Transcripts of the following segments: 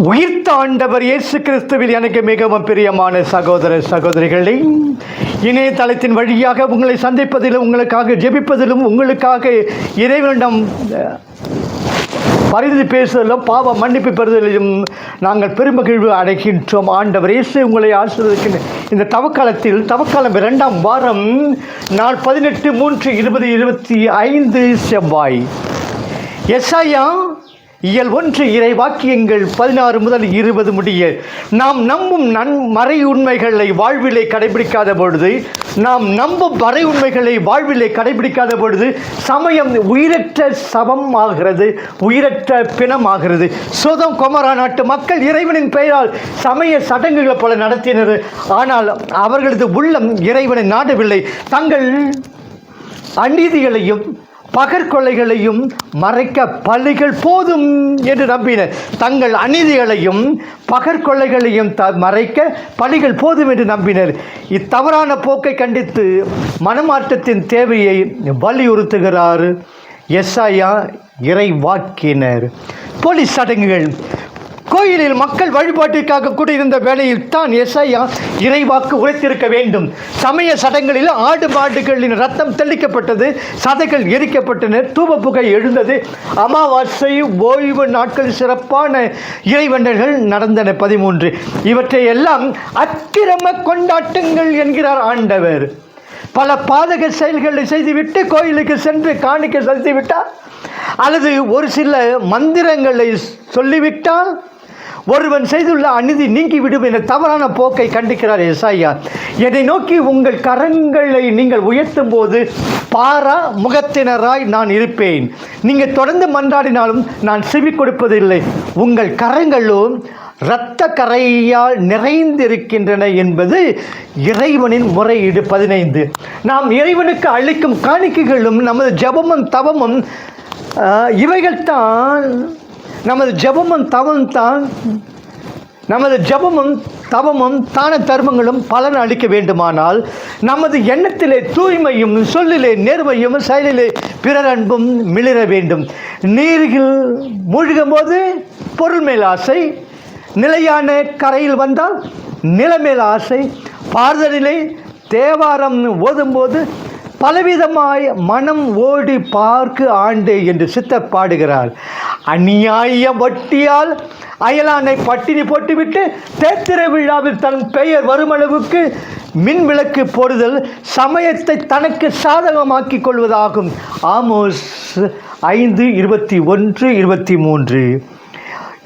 உயிர்த்த ஆண்டவர் இயேசு கிறிஸ்துவில் எனக்கு மிகவும் பிரியமான சகோதர சகோதரிகளை இணையதளத்தின் வழியாக உங்களை சந்திப்பதிலும் உங்களுக்காக ஜெபிப்பதிலும் உங்களுக்காக இறைவனிடம் பரிந்து பேசுதலும் பாவ மன்னிப்பு பெறுதலிலும் நாங்கள் பெருமகிழ்வு அடைகின்றோம். ஆண்டவர் இயேசு உங்களை ஆசிர்வதிக்கின்ற இந்த தவக்காலத்தில் தவக்காலம் இரண்டாம் வாரம் நாள் பதினெட்டு மூன்று இருபது இருபத்தி ஐந்து செவ்வாய். எஸ்ஐயா இயல் ஒன்று இறை வாக்கியங்கள் பதினாறு முதல் இருபது முடிய நாம் நம்பும் நன் மறை உண்மைகளை வாழ்விலை கடைபிடிக்காத பொழுது நாம் நம்பும் மறை உண்மைகளை வாழ்விலை கடைபிடிக்காத பொழுது சமயம் உயிரற்ற சமம் ஆகிறது உயிரற்ற பிணம் ஆகிறது. சோதம் கொமரா நாட்டு மக்கள் இறைவனின் பெயரால் சமய சடங்குகளை போல நடத்தினர். ஆனால் அவர்களது உள்ளம் இறைவனை நாடவில்லை. தங்கள் அநீதிகளையும் பகற்கொலைகளையும் மறைக்க பள்ளிகள் போதும் என்று நம்பினர் தங்கள் அநீதிகளையும் பகற்கொலைகளையும் த மறைக்க பள்ளிகள் போதும் என்று நம்பினர். இத்தவறான போக்கை கண்டித்து மனமாற்றத்தின் தேவையை வலியுறுத்துகிறார். எஸ்ஐயா இறை வாக்கினர் போலீஸ் சடங்குகள் கோயிலில் மக்கள் வழிபாட்டிற்காக கூடியிருந்த வேளையில் தான் எஸ்ஐயா இறைவாக்கு உரைத்திருக்க வேண்டும். சமய சடங்களில் ஆடு மாடுகளின் ரத்தம் தெளிக்கப்பட்டது சதைகள் எரிக்கப்பட்டன தூப புகை எழுந்தது. அமாவாசை ஓய்வு நாட்கள் சிறப்பான இறைவண்டர்கள் நடந்தன. பதிமூன்று. இவற்றை எல்லாம் அக்கிரம கொண்டாட்டங்கள் என்கிறார் ஆண்டவர். பல பாதக செயல்களை செய்துவிட்டு கோயிலுக்கு சென்று காணிக்க செலுத்திவிட்டார். அல்லது ஒரு சில மந்திரங்களை சொல்லிவிட்டால் ஒருவன் செய்துள்ள அநீதி நீங்கிவிடும் என தவறான போக்கை கண்டிக்கிறார் எஸ்ஐயா என்னை நோக்கி உங்கள் கரங்களை நீங்கள் உயர்த்தும் போது பாரா முகத்தினராய் நான் இருப்பேன். நீங்கள் தொடர்ந்து மன்றாடினாலும் நான் செவி கொடுப்பதில்லை. உங்கள் கரங்களும் இரத்த கரையால் நிறைந்திருக்கின்றன என்பது இறைவனின் முறையீடு பதினைந்து. நாம் இறைவனுக்கு அளிக்கும் காணிக்கைகளும் நமது ஜபமும் தவமும் இவைகள்தான் நமது ஜபமும் தவம் தான் நமது ஜபமும் தவமும் தான தர்மங்களும் பலன் அளிக்க வேண்டுமானால் நமது எண்ணத்திலே தூய்மையும் சொல்லிலே நேர்மையும் செயலிலே பிறர் அன்பும் மிளிர வேண்டும். நீரில் மூழ்கும் போது பொருள் மேல் ஆசை நிலையான கரையில் வந்தால் நிலமேல் ஆசை பார்தலிலே தேவாரம் ஓதும்போது பலவிதமாய் மனம் ஓடி பார்க்கு ஆண்டு என்று சித்தர் பாடுகிறார். அநியாய வட்டியால் அயலானை பட்டினி போட்டுவிட்டு தேத்திர விழாவில் தன் பெயர் வருமளவுக்கு மின் விளக்கு போடுதல் சமயத்தை தனக்கு சாதகமாக்கி கொள்வதாகும். ஆமோஸ் ஐந்து இருபத்தி ஒன்று இருபத்தி மூன்று.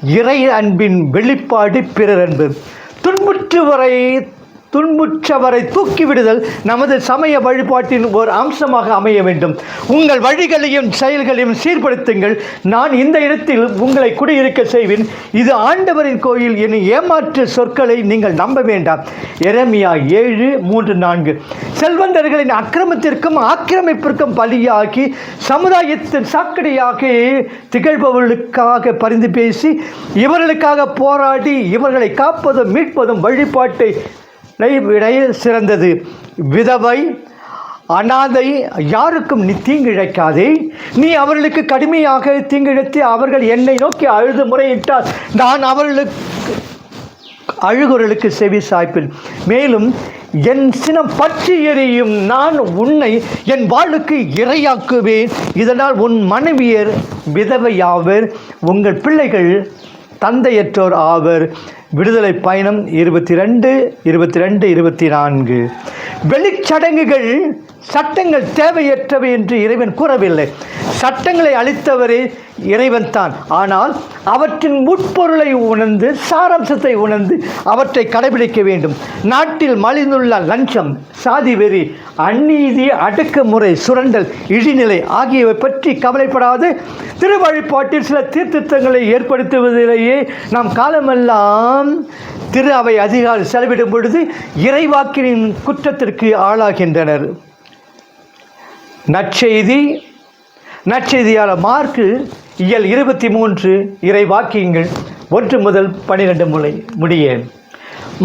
இறை அன்பின் வெளிப்பாடு பிறர் அன்பு. துன்புற்றுவரை துன்புற்றவரை தூக்கிவிடுதல் நமது சமய வழிபாட்டின் ஒரு அம்சமாக அமைய வேண்டும். உங்கள் வழிகளையும் செயல்களையும் சீர்படுத்துங்கள். நான் இந்த இடத்தில் உங்களை குடியிருக்க செய்வேன். இது ஆண்டவரின் கோயில். என ஏமாற்று சொற்களை நீங்கள் நம்ப வேண்டாம். எரமியா ஏழு மூன்று நான்கு. செல்வந்தர்களின் அக்கிரமத்திற்கும் ஆக்கிரமிப்பிற்கும் பலியாகி சமுதாயத்தின் சாக்கடையாக திகழ்பவர்களுக்காக பரிந்து பேசி இவர்களுக்காக போராடி இவர்களை காப்பதும் மீட்பதும் வழிபாட்டை விட சிறந்தது. விதவை அனாதை யாருக்கும் நீ தீங்கிழைக்காதே. நீ அவர்களுக்கு கடுமையாக தீங்கிழைத்து அவர்கள் என்னை நோக்கி அழுது முறையிட்டால் நான் அவர்களுக்கு அழுகுறளுக்கு செவி சாய்ப்பில் மேலும் என் சினம் பற்றி எறியும் நான் உன்னை என் வாழ்வுக்கு இரையாக்குவேன். இதனால் உன் மனைவியர் விதவையாவர். உங்கள் பிள்ளைகள் தந்தையற்றோர் ஆவர் விடுதலை பயணம் இருபத்தி ரெண்டு இருபத்தி ரெண்டு இருபத்தி நான்கு வெளிச்சடங்குகள் சட்டங்கள் தேவையற்றவை என்று இறைவன் கூறவில்லை. சட்டங்களை அளித்தவரே இறைவன் தான். ஆனால் அவற்றின் உட்பொருளை உணர்ந்து சாராம்சத்தை உணர்ந்து அவற்றை கடைபிடிக்க வேண்டும். நாட்டில் மலிந்துள்ள லஞ்சம் சாதி வெறி அந்நீதி அடக்குமுறை சுரண்டல் இழிநிலை ஆகியவை பற்றி கவலைப்படாது. திருவழிபாட்டில் சில தீர்த்திருத்தங்களை ஏற்படுத்துவதிலேயே நாம் காலமெல்லாம் திரு அவை அதிகாரி செலவிடும் பொழுது இறைவாக்கினின் குற்றத்திற்கு ஆளாகின்றனர். நற்செய்தி நற்செய்தியாளர் மார்க்கு இயல் இருபத்தி மூன்று இறை வாக்கியங்கள் ஒன்று முதல் பன்னிரெண்டு முறை முடிய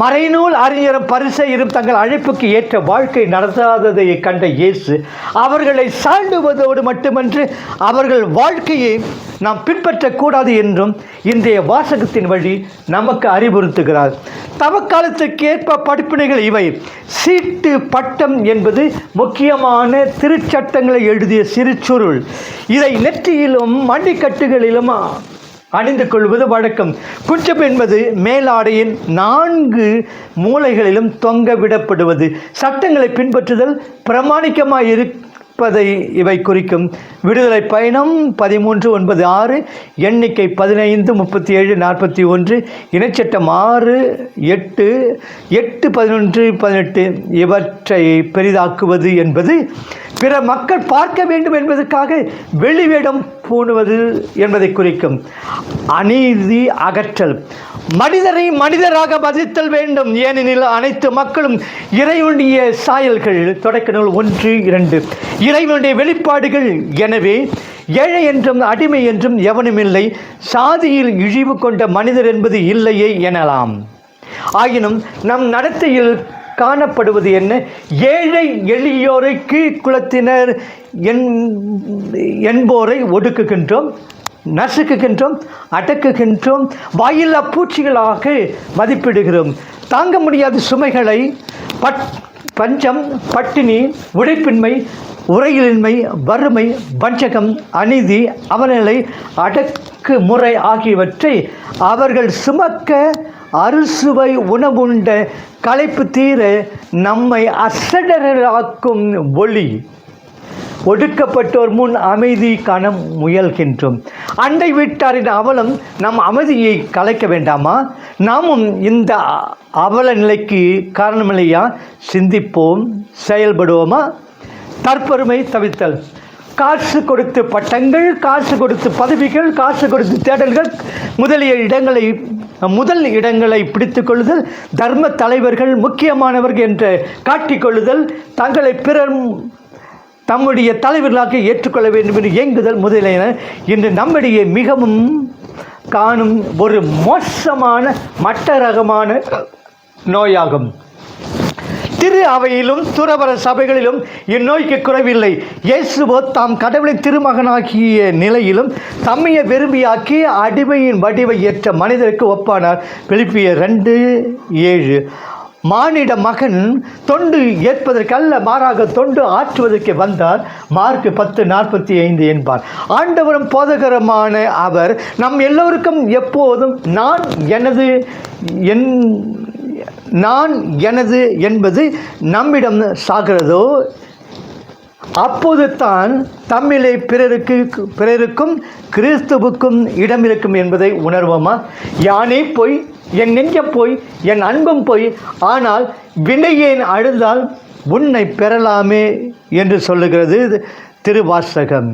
மறைநூல் அறிஞரும் பரிசெயரும் தங்கள் அழைப்புக்கு ஏற்ற வாழ்க்கை நடத்தாததை கண்ட இயேசு அவர்களை சாண்டுவதோடு மட்டுமன்று அவர்கள் வாழ்க்கையை நாம் பின்பற்றக்கூடாது என்றும் இன்றைய வாசகத்தின் வழி நமக்கு அறிவுறுத்துகிறார். தவக்காலத்துக்கு ஏற்ப படிப்பினைகள் இவை. சீட்டு பட்டம் என்பது முக்கியமான திருச்சட்டங்களை எழுதிய சிறுச்சுருள். இதை நெற்றியிலும் மண்டிக்கட்டுகளிலும் அணிந்து கொள்வது வழக்கம். குற்றம் என்பது மேலாடையின் நான்கு மூலைகளிலும் தொங்க விடப்படுவது. சட்டங்களை பின்பற்றுதல் பிரமாணிக்கமாக இருப்பதை இவை குறிக்கும். விடுதலை பயணம் பதிமூன்று ஒன்பது ஆறு எண்ணிக்கை பதினைந்து முப்பத்தி ஏழு நாற்பத்தி ஒன்று இணைச்சட்டம் ஆறு எட்டு எட்டு பதினொன்று பதினெட்டு இவற்றை பெரிதாக்குவது என்பது பிற மக்கள் பார்க்க வேண்டும் என்பதற்காக வெளிவேடம் பூணுவது என்பதை குறிக்கும். அநீதி அகற்றல். மனிதரை மனிதராக மதித்தல் வேண்டும். ஏனெனில் அனைத்து மக்களும் இறைவனுடைய சாயல்கள். தொடக்க நூல் ஒன்று இரண்டு. இறைவனுடைய வெளிப்பாடுகள் எனவே ஏழை என்றும் அடிமை என்றும் எவனுமில்லை சாதியில் இழிவு கொண்ட மனிதர் என்பது இல்லையே எனலாம். ஆயினும் நம் நடத்தையில் காணப்படுவது என்ன? ஏழை எளியோரை கீழ்குலத்தினர் என்போரை ஒடுக்குகின்றோம் நசுக்குகின்றோம் அடக்குகின்றோம் வாயில்லா பூச்சிகளாக மதிப்பிடுகிறோம். தாங்க முடியாத சுமைகளை பட் பஞ்சம் பட்டினி உழைப்பின்மை உரையிலின்மை வறுமை வஞ்சகம் அநீதி அவநிலை அடக்குமுறை ஆகியவற்றை அவர்கள் சுமக்க அறுசுவை உணவுண்ட களைப்பு தீர நம்மை அசடராக்கும் ஒளி. ஒடுக்கப்பட்டோர் முன் அமைதி காண முயல்கின்றோம். அண்டை வீட்டாரின் அவலம் நம் அமைதியை கலைக்க வேண்டாமா? நாமும் இந்த அவல நிலைக்கு காரணமில்லையா? சிந்திப்போம் செயல்படுவோமா? தற்பெருமை தவித்தல் காசு கொடுத்து பட்டங்கள் காசு கொடுத்து பதவிகள் காசு கொடுத்து தேடல்கள் முதலிய இடங்களை முதல் இடங்களை பிடித்து கொள்ளுதல் தர்ம தலைவர்கள் முக்கியமானவர்கள் என்று காட்டிக்கொள்ளுதல் தங்களை பிறர் தம்முடைய தலைவர்களாக ஏற்றுக்கொள்ள வேண்டும் என்று இயங்குதல் முதலியன. இன்று நம்மிடையே மிகவும் காணும் ஒரு மோசமான மட்ட ரகமான நோயாகும். திரு அவையிலும் துறவர சபைகளிலும் இந்நோய்க்கு குறைவில்லை. இயேசுவோ தாம் கடவுளின் திருமகனாகிய நிலையிலும் தம்மையை விரும்பியாக்கி அடிமையின் வடிவை ஏற்ற மனிதருக்கு ஒப்பானார். பிலிப்பிய ரெண்டு ஏழு. மானிட மகன் தொண்டு ஏற்பதற்கு அல்ல மாறாக தொண்டு ஆற்றுவதற்கு வந்தார். மார்க் பத்து நாற்பத்தி ஐந்து என்பார். ஆண்டவரும் போதகரமான அவர் நம் எல்லோருக்கும் எப்போதும் நான் எனது என் நான் எனது என்பது நம்மிடம் சாகிறதோ? அப்போது தான் தம்மிலே பிறருக்கு பிறருக்கும் கிறிஸ்துவுக்கும் இடம் இருக்கும் என்பதை உணர்வோமா? யானே போய் என் நெஞ்சம் போய் என் அன்பும் போய் ஆனால் வினையேன் அழுதால் உன்னை பெறலாமே என்று சொல்லுகிறது திருவாசகம்.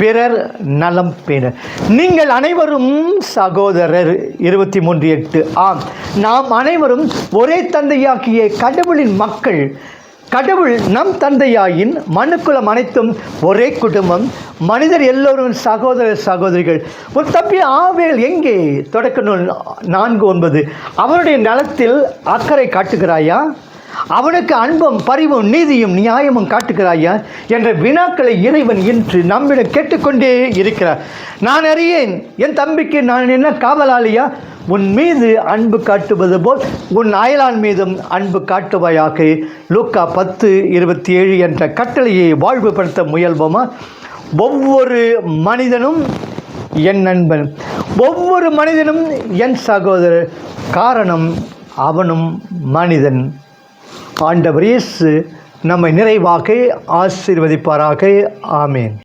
பிறர் நலம் பேண. நீங்கள் அனைவரும் சகோதரர். இருபத்தி மூன்று எட்டு. ஆம். நாம் அனைவரும் ஒரே தந்தையாக்கிய கடவுளின் மக்கள். கடவுள் நம் தந்தையாயின் மனுக்குலம் அனைத்தும் ஒரே குடும்பம். மனிதர் எல்லோரும் சகோதர சகோதரிகள். ஒரு தப்பி ஆவேல் எங்கே? தொடக்க நூல் நான்கு ஒன்பது. அவருடைய நலத்தில் அக்கறை காட்டுகிறாயா? அவனுக்கு அன்பும் பரிவும் நீதியும் நியாயமும் காட்டுகிறாயா என்ற வினாக்களை இறைவன் இன்று நம்மிடம் கேட்டுக்கொண்டே இருக்கிறார். நான் அறியேன் என் தம்பிக்கு நான் என்ன காவலாளியா? உன் மீது அன்பு காட்டுவது போல் உன் அயலான் மீதும் அன்பு காட்டுவாயாக. லூக்கா பத்து இருபத்தி ஏழு என்ற கட்டளையை வாழ்வுபடுத்த முயல்வோமா? ஒவ்வொரு மனிதனும் என் நண்பன். ஒவ்வொரு மனிதனும் என் சகோதரர். காரணம் அவனும் மனிதன். ஆண்டவர் இயேசு நம்மை நிறைவாக ஆசீர்வதிப்பாராக. ஆமேன்.